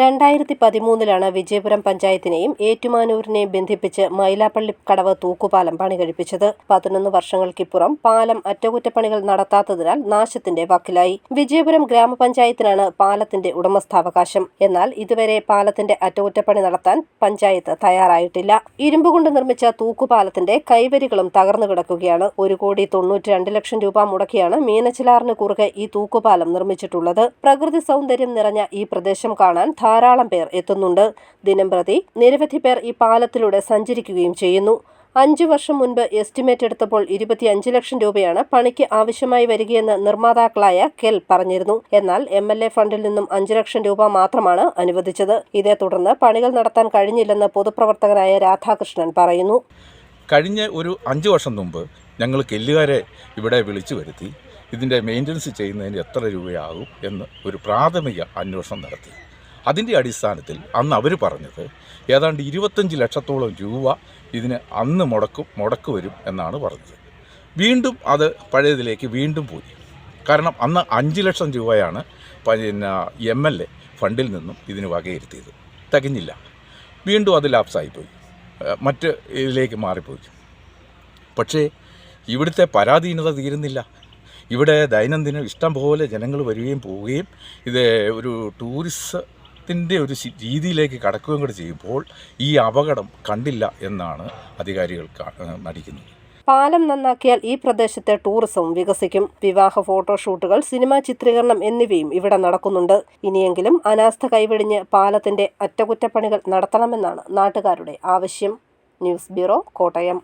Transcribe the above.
രണ്ടായിരത്തി പതിമൂന്നിലാണ് വിജയപുരം പഞ്ചായത്തിനെയും ഏറ്റുമാനൂരിനെയും ബന്ധിപ്പിച്ച് മൈലാപ്പള്ളി കടവ് തൂക്കുപാലം പണി കഴിപ്പിച്ചത് പതിനൊന്ന് വർഷങ്ങൾക്കിപ്പുറം പാലം അറ്റകുറ്റപ്പണികൾ നടത്താത്തതിനാൽ നാശത്തിന്റെ വക്കിലായി. വിജയപുരം ഗ്രാമപഞ്ചായത്തിനാണ് പാലത്തിന്റെ ഉടമസ്ഥാവകാശം. എന്നാൽ ഇതുവരെ പാലത്തിന്റെ അറ്റകുറ്റപ്പണി നടത്താൻ പഞ്ചായത്ത് തയ്യാറായിട്ടില്ല. ഇരുമ്പുകൊണ്ട് നിർമ്മിച്ച തൂക്കുപാലത്തിന്റെ കൈവരികളും തകർന്നു കിടക്കുകയാണ്. ഒരു കോടി തൊണ്ണൂറ്റി രണ്ട് ലക്ഷം രൂപ മുടക്കിയാണ് മീനച്ചിലാറിന് കുറുകെ ഈ തൂക്കുപാലം നിർമ്മിച്ചിട്ടുള്ളത്. പ്രകൃതി സൗന്ദര്യം നിറഞ്ഞ ഈ പ്രദേശം കാണാൻ ധാരാളം പേർ എത്തുന്നുണ്ട്. ദിനം പ്രതി നിരവധി പേർ ഈ പാലത്തിലൂടെ സഞ്ചരിക്കുകയും ചെയ്യുന്നു. അഞ്ചു വർഷം മുൻപ് എസ്റ്റിമേറ്റ് എടുത്തപ്പോൾ ഇരുപത്തിയഞ്ച് ലക്ഷം രൂപയാണ് പണിക്ക് ആവശ്യമായി വരികയെന്ന് നിർമ്മാതാക്കളായ കെൽ പറഞ്ഞിരുന്നു. എന്നാൽ എം എൽ എ ഫണ്ടിൽ നിന്നും അഞ്ചു ലക്ഷം രൂപ മാത്രമാണ് അനുവദിച്ചത്. ഇതേ തുടർന്ന് പണികൾ നടത്താൻ കഴിഞ്ഞില്ലെന്ന് പൊതുപ്രവർത്തകനായ രാധാകൃഷ്ണൻ പറയുന്നു. കഴിഞ്ഞ ഒരു അഞ്ച് വർഷം മുമ്പ് ഞങ്ങൾ കെല്ലുകാരെ ഇവിടെ വിളിച്ചു വരുത്തി ഇതിന്റെ മെയിന്റനൻസ് ചെയ്യുന്നതിന് എത്ര രൂപയാകും എന്ന് ഒരു പ്രാഥമിക അന്വേഷണം നടത്തി. അതിന്റെ അടിസ്ഥാനത്തിൽ അന്ന് അവർ പറഞ്ഞത് ഏതാണ്ട് ഇരുപത്തഞ്ച് ലക്ഷത്തോളം രൂപ ഇതിന് അന്ന് മുടക്കും മുടക്ക് വരും എന്നാണ് പറഞ്ഞത്. വീണ്ടും അത് പഴയതിലേക്ക് വീണ്ടും പോയി. കാരണം അന്ന് അഞ്ച് ലക്ഷം രൂപയാണ് പിന്നെ എം എൽ എ ഫണ്ടിൽ നിന്നും ഇതിന് വകയിരുത്തിയത്. തികഞ്ഞില്ല. വീണ്ടും അത് ലാപ്സായിപ്പോയി മറ്റ് ഇതിലേക്ക് മാറിപ്പോയി. പക്ഷേ ഇവിടുത്തെ പരാധീനത തീരുന്നില്ല. ഇവിടെ ദൈനംദിനം ഇഷ്ടം പോലെ ജനങ്ങൾ വരികയും പോവുകയും ഇത് ഒരു ടൂറിസത്തിന്റെ ഒരു രീതിയിലേക്ക് കടക്കുകയും കൂടെ ചെയ്യുമ്പോൾ ഈ അപകടം കണ്ടില്ല എന്നാണ് അധികാരികൾ നടിക്കുന്നത്. പാലം നന്നാക്കിയാൽ ഈ പ്രദേശത്തെ ടൂറിസവും വികസിക്കും. വിവാഹ ഫോട്ടോഷൂട്ടുകൾ സിനിമാ ചിത്രീകരണം എന്നിവയും ഇവിടെ നടക്കുന്നുണ്ട്. ഇനിയെങ്കിലും അനാസ്ഥ കൈവെടിഞ്ഞ് പാലത്തിന്റെ അറ്റകുറ്റപ്പണികൾ നടത്തണമെന്നാണ് നാട്ടുകാരുടെ ആവശ്യം. News bureau Kottayam.